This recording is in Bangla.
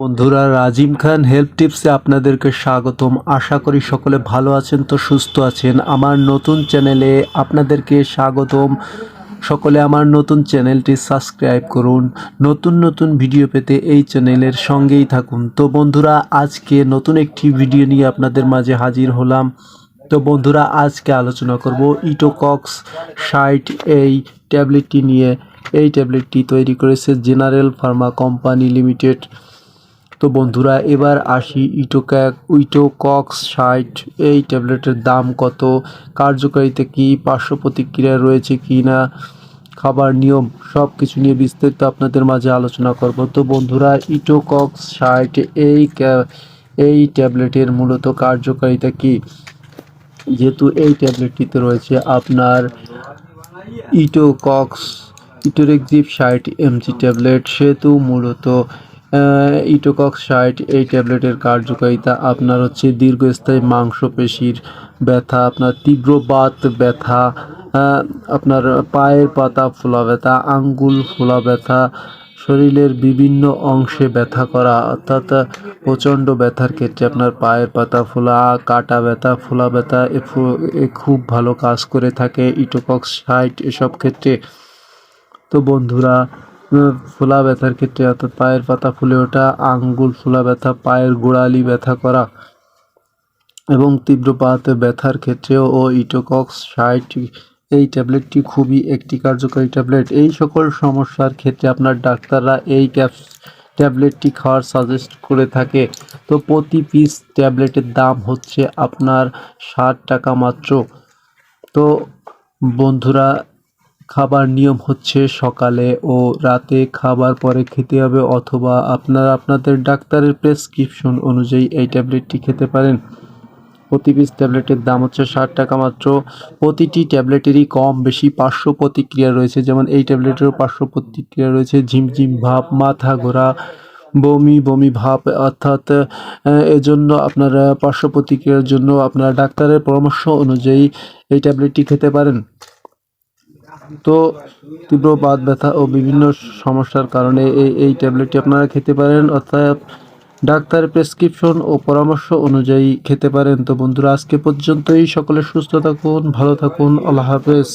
বন্ধুরা, রাজিম খান হেল্প টিপসে আপনাদেরকে স্বাগতম। আশা করি সকলে ভালো আছেন তো সুস্থ আছেন। আমার নতুন চ্যানেলে আপনাদেরকে স্বাগতম। সকলে আমার নতুন চ্যানেলটি সাবস্ক্রাইব করুন। নতুন নতুন ভিডিও পেতে এই চ্যানেলের সঙ্গেই থাকুন। তো বন্ধুরা, আজকে নতুন একটি ভিডিও নিয়ে আপনাদের মাঝে হাজির হলাম। তো বন্ধুরা, আজকে আলোচনা করব ইটোকক্স সাইট এই ট্যাবলেটটি নিয়ে। এই ট্যাবলেটটি তৈরি করেছে জেনারেল ফার্মা কোম্পানি লিমিটেড। তো বন্ধুরা, এবার আসি ইটোক্যাক ইটোকক্স সাইট এই ট্যাবলেটের দাম কত? কার্যকারিতা কি? পার্শ্ব প্রতিক্রিয়া রয়েছে কি না? খাবার নিয়ম সব কিছু নিয়ে বিস্তারিত আপনাদের মাঝে আলোচনা করব। তো বন্ধুরা, ইটোকক্স সাইট এই এই ট্যাবলেটের মূলত কার্যকারিতা কি? যেহেতু এই ট্যাবলেটটিতে রয়েছে আপনার ইটোকক্স, ইটোরেক্সিভ ষাট এমজি ট্যাবলেট সেহেতু মূলত ইটোকক্স ষাট এই ট্যাবলেটের কার্যকারিতা, আপনার হচ্ছে দীর্ঘস্থায়ী মাংসপেশির ব্যথা, আপনার তীব্র বাত ব্যথা আপনার পায়ের পাতা ফোলা ব্যথা, আঙ্গুল ফোলা ব্যথা, শরীরের বিভিন্ন অংশে ব্যথা করা, অর্থাৎ প্রচণ্ড ব্যথার ক্ষেত্রে আপনার পায়ের পাতা ফোলা, কাটা ব্যথা, ফোলা ব্যথা এ খুব ভালো কাজ করে থাকে ইটোকক্স সাইট এসব ক্ষেত্রে। তো বন্ধুরা ফোলা ব্যথার ক্ষেত্রে অর্থাৎ পায়ের পাতা ফুলে ওঠা, আঙ্গুল, ফোলা ব্যথা, পায়ের গোড়ালি ব্যথা করা এবং তীব্র পাতে ব্যথার ক্ষেত্রেও ও ইটোকক্স সাইট এই ট্যাবলেটটি খুবই একটি কার্যকরী ট্যাবলেট। এই সকল সমস্যার ক্ষেত্রে আপনার ডাক্তাররা এই ক্যাপস, ট্যাবলেটটি খাওয়ার সাজেস্ট করে থাকে। তো প্রতি পিস ট্যাবলেটের দাম হচ্ছে আপনার ষাট টাকা মাত্র। তো বন্ধুরা খাবার নিয়ম হচ্ছে সকালে ও রাতে খাবার পরে খেতে হবে অথবা আপনারা আপনাদের ডাক্তারের প্রেসক্রিপশন অনুযায়ী এই ট্যাবলেটটি খেতে পারেন। প্রতি পিস ট্যাবলেটের দাম হচ্ছে ষাট টাকা মাত্র। প্রতিটি ট্যাবলেটেরই কম বেশি পার্শ্ব প্রতিক্রিয়া রয়েছে, যেমন এই ট্যাবলেটেরও পার্শ্ব প্রতিক্রিয়া রয়েছে, ঝিমঝিম ভাব, মাথা ঘোরা, বমি বমি ভাব, অর্থাৎ এজন্য আপনারা পার্শ্ব প্রতিক্রিয়ার জন্য আপনারা ডাক্তারের পরামর্শ অনুযায়ী এই ট্যাবলেটটি খেতে পারেন। তো তীব্র বাদ ব্যথা ও বিভিন্ন সমস্যার কারণে এই এই ট্যাবলেটটি আপনারা খেতে পারেন, অর্থাৎ ডাক্তারের প্রেসক্রিপশন ও পরামর্শ অনুযায়ী খেতে পারেন। তো বন্ধুরা, আজকে পর্যন্তই। সকলে সুস্থ থাকুন, ভালো থাকুন। আল্লাহ হাফেজ।